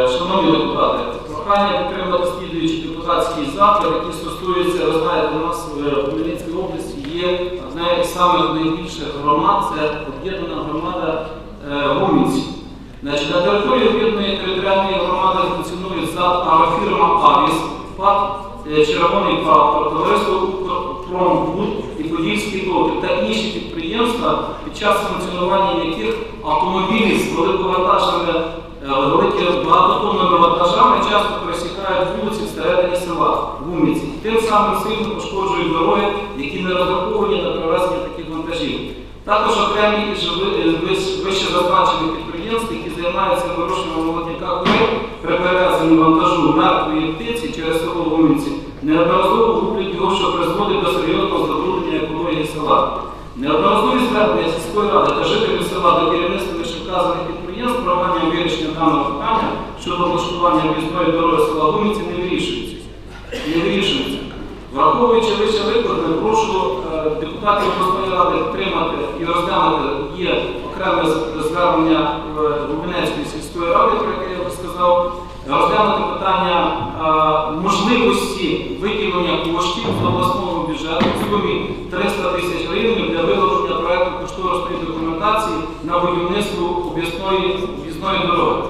Шановні депутати, прохання підтримати слідуючий депутатський запит, який стосується, ви знаєте, у нас в Хмельницькій області є одна із самих найбільших громад, це об'єднана громада е, Гомінці. Значить, на території об'єднаної територіальної громади функціонує ЗАД агрофірма Авіс, ПАД е, Червоний прапор, товариство Промбуд і Подільський токів та інші підприємства, під час функціонування яких автомобілі з великовантажними е, великими багатотонними вантажами часто пересікають вулиці всередині села Гуміці. Тим самим сильно пошкоджують дороги, які не розраховані на перевезення таких вантажів. Також окремі е, вище зазначених підприємств, які займаються вирощуванням молодняка курей при перевезенні вантажу мертвої птиці через село Гумінці, неодноразово гублять його, що призводить до серйозного забруднення екології села. Неодноразові звернення сільської ради та жителів села до керівництва вищевказаних підприємств програмі вирішення даного питання щодо облаштування об'їзної дороги села Гумінці не вирішуються. Не вирішуються. Враховуючи вище викладне, прошу е, депутатів обласної ради підтримати і розглянути є окреме звернення Губинецької сільської ради, про яке я вже сказав, розглянути питання е, можливості виділення коштів з обласного бюджету в сумі 300 тисяч гривень для виложення проекту кошторисної документації на будівництво об'їзної дороги.